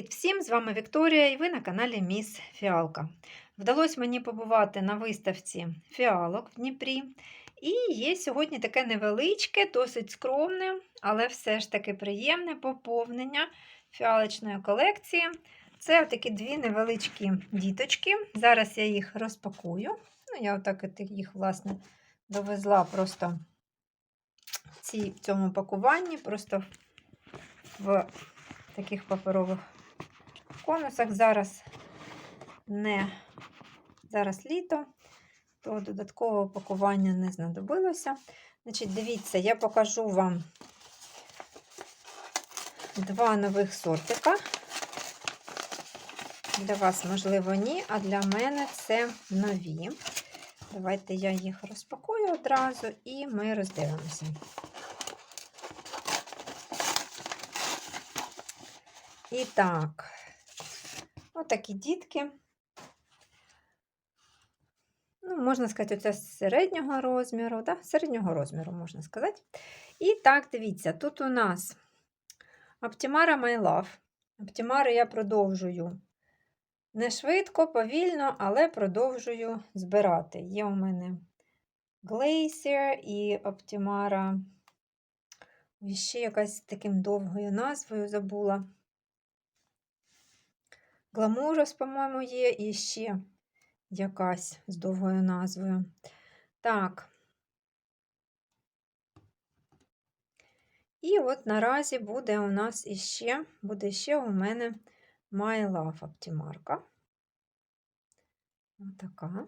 Привіт всім! З вами Вікторія і ви на каналі Міс Фіалка. Вдалося мені побувати на виставці фіалок в Дніпрі. І є сьогодні таке невеличке, досить скромне, але все ж таки приємне поповнення фіалочної колекції. Це такі дві невеличкі діточки. Зараз я їх розпакую. Ну, Я отак їх, власне, довезла просто в цьому пакуванні, просто в таких паперових конусах. Зараз не зараз літо, то додаткового пакування не знадобилося. Значить, дивіться, я покажу вам два нових сортика. Для вас, можливо, ні, а для мене це нові. Давайте я їх розпакую одразу і ми роздивимося. І так, отакі дітки. Ну, можна сказати, оце з середнього розміру, да? середнього розміру, можна сказати. І так, дивіться, тут у нас Optimara My Love. Оптімари я продовжую не швидко, повільно, але продовжую збирати. Є у мене Glacier і. І ще якась таким довгою назвою забула. Гламурос, по-моєму, є, і ще якась з довгою назвою. Так. І от наразі буде у нас іще, буде ще у мене My Love Оптимарка. Отака.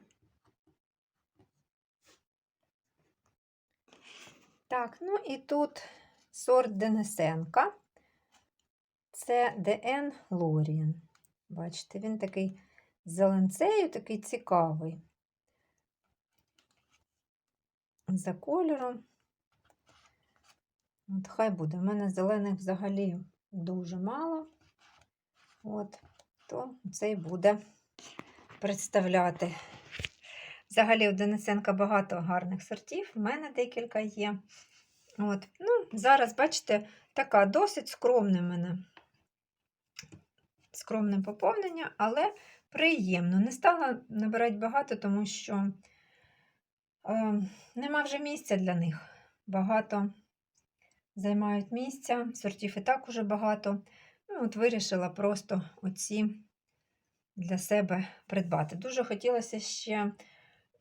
Так, ну і тут сорт Денисенка. Це ДН Лоріан. Бачите, він такий зеленцею, такий цікавий. За кольором. От хай буде. У мене зелених взагалі дуже мало. От, то цей буде представляти. Взагалі, у Денисенка багато гарних сортів, у мене декілька є. От. Ну, Зараз, бачите, така досить скромна в мене скромне поповнення, але приємно. Не стала набирати багато, тому що е, нема вже місця для них. Багато займають місця, сортів і так уже багато. Ну, от Вирішила просто оці для себе придбати. Дуже хотілося ще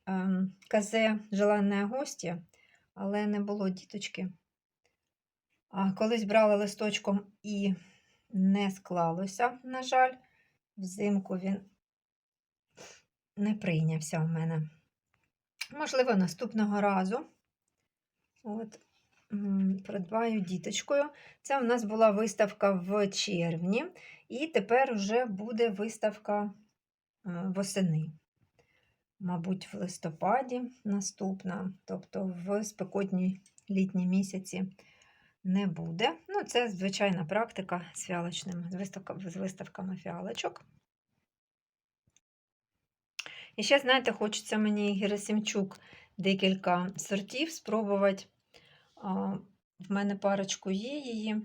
е, казе желанне гості, але не було діточки. А колись брала листочком і не склалося, на жаль, взимку він не прийнявся у мене. Можливо, наступного разу От, придбаю діточкою. Це у нас була виставка в червні, і тепер вже буде виставка е, восени. Мабуть, в листопаді наступна, тобто в спекотні літні місяці не буде. Ну, це звичайна практика з виставками, з виставками фіалочок. І ще, знаєте, хочеться мені Герасимчук декілька сортів спробувати. В мене парочку є її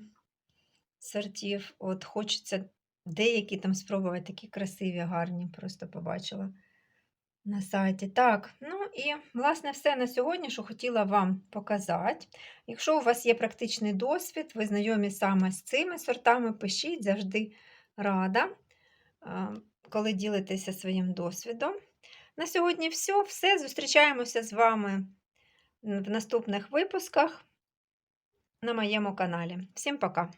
сортів. От Хочеться деякі там спробувати такі красиві, гарні, просто побачила на сайті. Так, ну і, власне, все на сьогодні, що хотіла вам показати. Якщо у вас є практичний досвід, ви знайомі саме з цими сортами, пишіть, завжди рада, коли ділитеся своїм досвідом. На сьогодні все. Все. Зустрічаємося з вами в наступних випусках на моєму каналі. Всім пока!